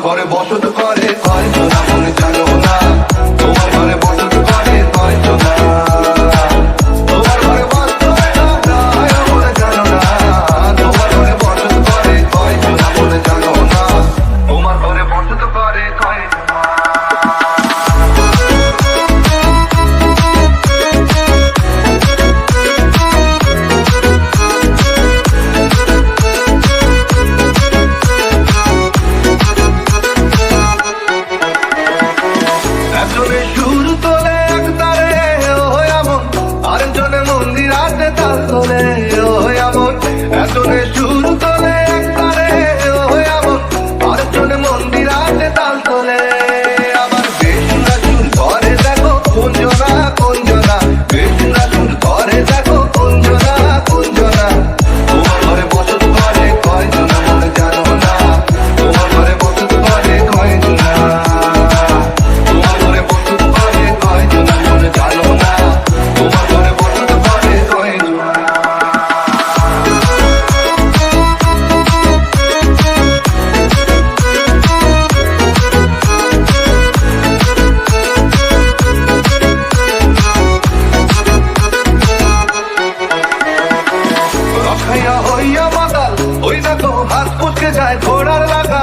ঘরে বসত করে হয় তো लगा।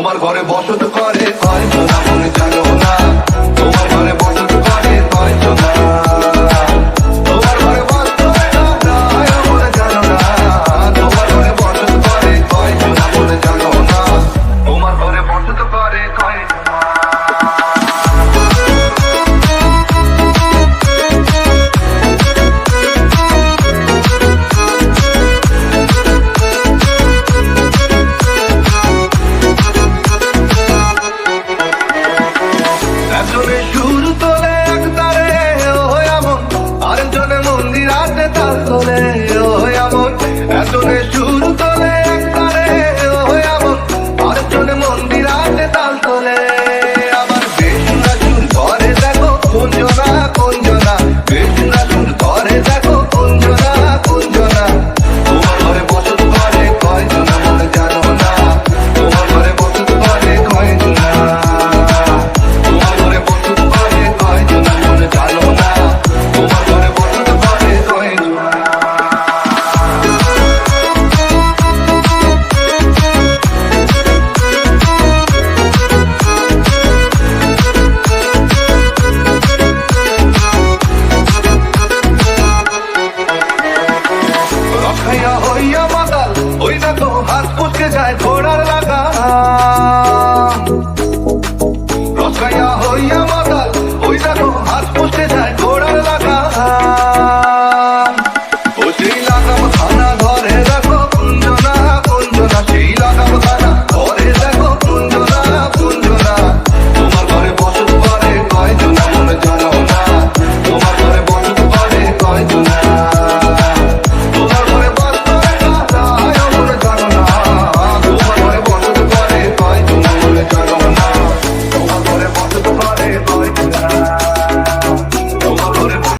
তোমার ঘরে বসত করে হয় না মনে জানো না।